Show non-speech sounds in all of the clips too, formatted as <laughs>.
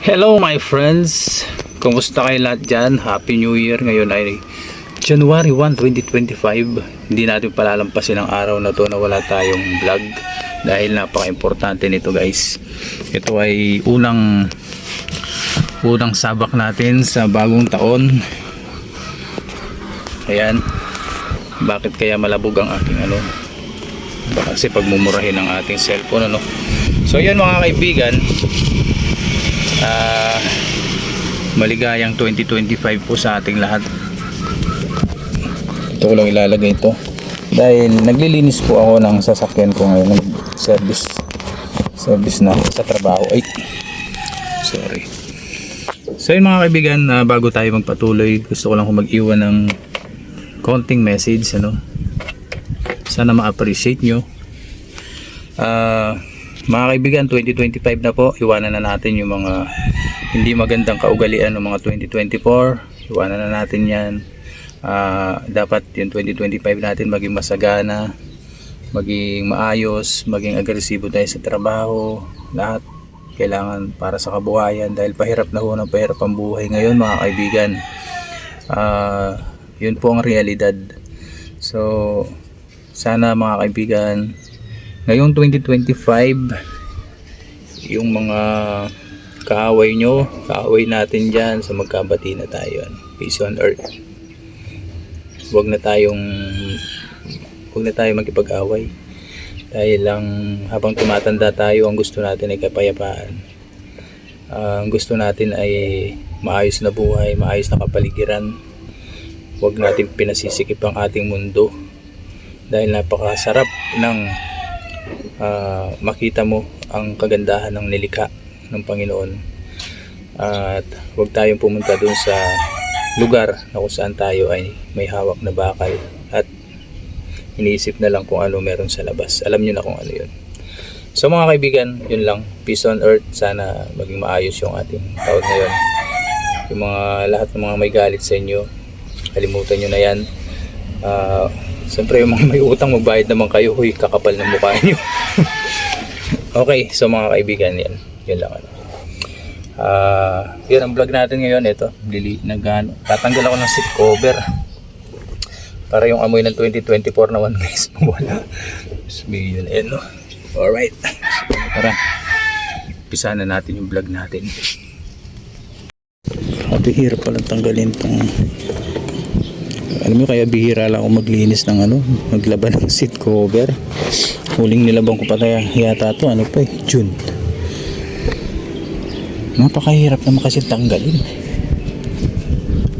Hello my friends! Kumusta kayo lahat dyan? Happy New Year! Ngayon ay January 1, 2025. Hindi natin palalampasin ang araw na to na wala tayong vlog dahil napaka-importante nito guys. Ito ay unang unang sabak natin sa bagong taon. Ayan. Bakit kaya malabog ang aking ano? Baka kasi pagmumurahin ang ating cellphone ano. So yan mga kaibigan, Ah, maligayang 2025 po sa ating lahat. Ito ko lang ilalagay ito. Dahil naglilinis po ako ng sasakyan ko ngayon. Nag-service. Service na ako sa trabaho. Ay, sorry. So yun mga kaibigan, ah, bago tayo magpatuloy, gusto ko lang mag-iwan ng konting message. Ano? Sana ma-appreciate nyo. Ah, mga kaibigan, 2025 na po. Iwanan na natin yung mga hindi magandang kaugalian ng mga 2024. Iwanan na natin yan. Ah, dapat yung 2025 natin maging masagana, maging maayos, maging agresibo tayo sa trabaho. Lahat kailangan para sa kabuhayan dahil pahirap na ho ng pahirap ang buhay ngayon mga kaibigan. Ah, yun po ang realidad. So, sana mga kaibigan, ngayong 2025 yung mga kaaway nyo kaaway natin dyan sa magkabati na tayo ano, peace on earth. Huwag na tayong huwag na tayo magkipag-away. Dahil lang habang tumatanda tayo ang gusto natin ay kapayapaan. Ah, ang gusto natin ay maayos na buhay maayos na kapaligiran. Huwag natin pinasisikip ang ating mundo. Dahil napakasarap ng ah, makita mo ang kagandahan ng nilikha ng Panginoon. At huwag tayong pumunta dun sa lugar na kung saan tayo ay may hawak na bakal. At iniisip na lang kung ano meron sa labas. Alam nyo na kung ano yun. So mga kaibigan yun lang. Peace on earth. Sana maging maayos yung ating taon ngayon. Yung mga lahat ng mga may galit sa inyo kalimutan nyo na yan. Ah, Siyempre yung mga may utang magbayad naman kayo, huy, kakapal ng mukha nyo. <laughs> okay, so mga kaibigan yan. Yun lang ano. Ah, yun ang vlog natin ngayon ito. Dili nagano. Tatanggal ako ng seat cover. Para yung amoy ng 2024 naman guys, <laughs> wala. Sabi yun eh no. Alright. Tara. Pisa na natin yung vlog natin. At hirap palang tanggalin tong alam mo kaya bihira lang ako maglinis ng ano maglaban ng seat cover. Huling nilabang ko pa kaya yata to ano pa eh June. Napakahirap naman kasi tanggalin.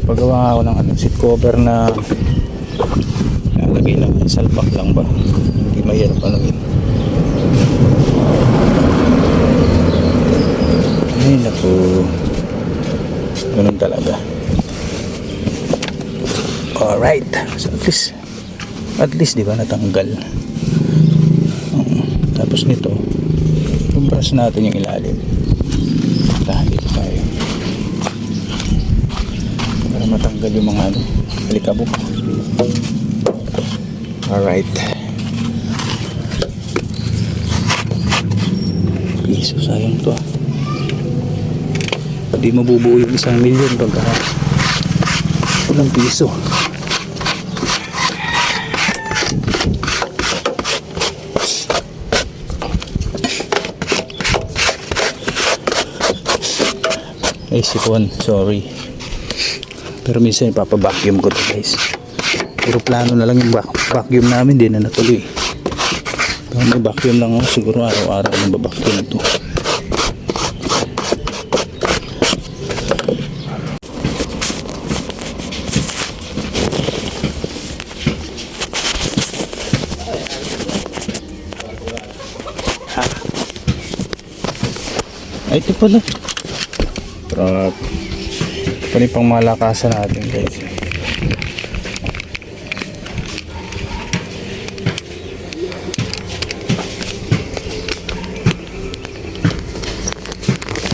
Paggawa ako ng ano, seat cover na nalagay lang salpak lang ba? Hindi mahirap yun ay naku. Ganun talaga Alright. So at least at least di ba natanggal. Um, tapos nito, brush natin yung ilalim. Dahil tayo. Para matanggal yung mga ano, alikabok. Alright. Piso sayang to ah. Hindi mabubuo yung isang milyon pagka walang piso. Ay sipon sorry. Pero minsan ipapavacuum ko to guys. Pero plano na lang yung vac- vacuum namin din na natuloy. Pero may vacuum lang ako siguro araw-araw yung babacuum to. Ha? ay ito pala Trap. Ito pang malakasan natin guys.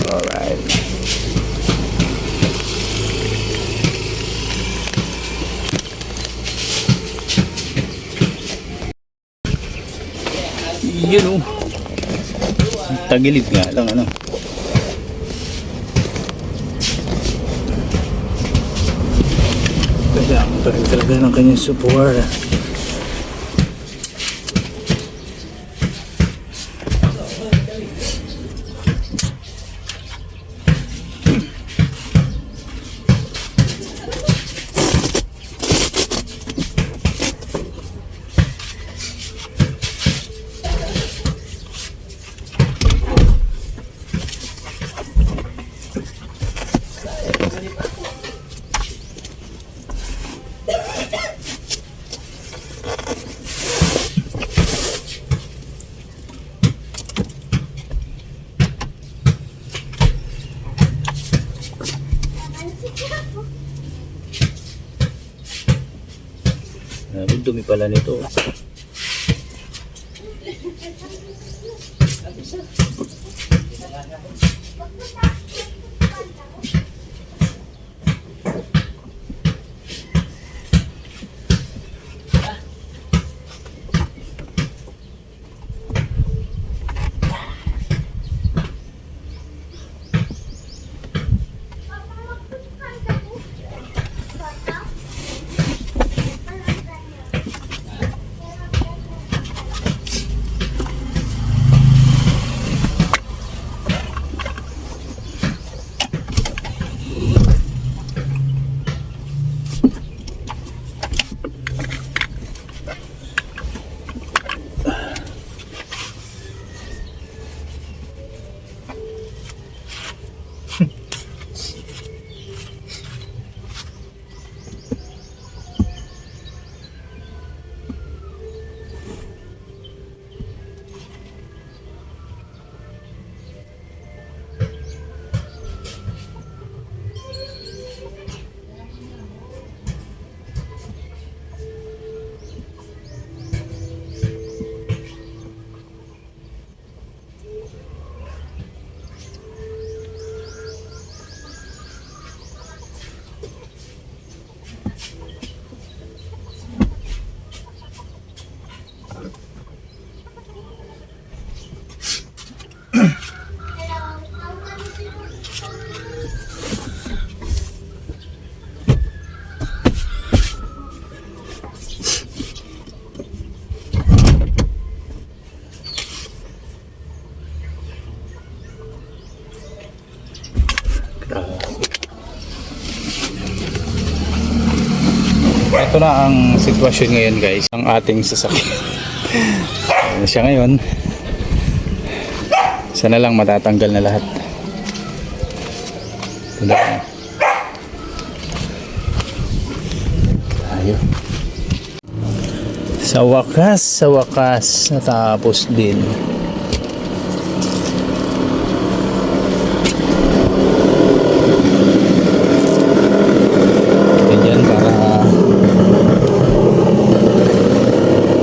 Alright. Yun oh. Tagilid nga lang ano. Dami pa rin talaga ng kanyang support. Grabe, dumi pala nito. Ito na ang sitwasyon ngayon guys, ang ating sasakyan. Siya ngayon. Sana lang matatanggal na lahat. Ito na. Tayo. Sa wakas, sa wakas, natapos din. Ganyan para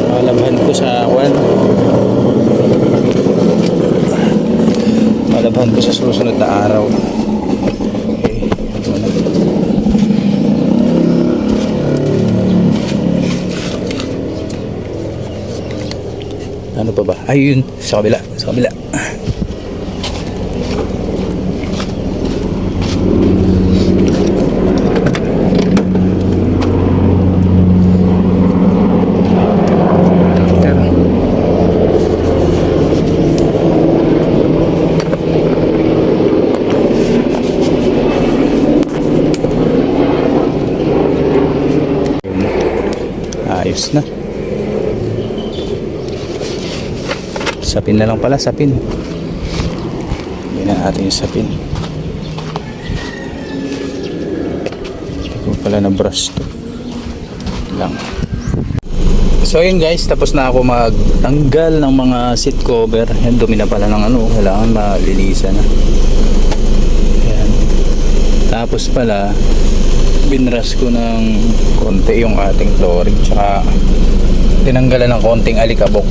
malabhan ko sa kwan. Malabhan ko sa susunod na araw. Okay, ito na. Ano pa ba? Ayun, sa kabila, sa kabila. Ayos na. Sapin na lang pala, sapin. Hindi na natin yung sapin. Hindi ko pala na brush to. Lang. So yun guys, tapos na ako magtanggal ng mga seat cover. Yan, dumi na pala ng ano, kailangan malinisan na. Yan. Tapos pala, binras ko ng konti yung ating flooring. Tsaka tinanggalan ng konting alikabok.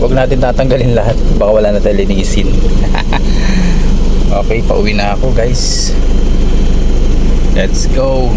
Huwag natin tatanggalin lahat. Baka wala na tayo linisin. <laughs> okay, pauwi na ako guys. Let's go.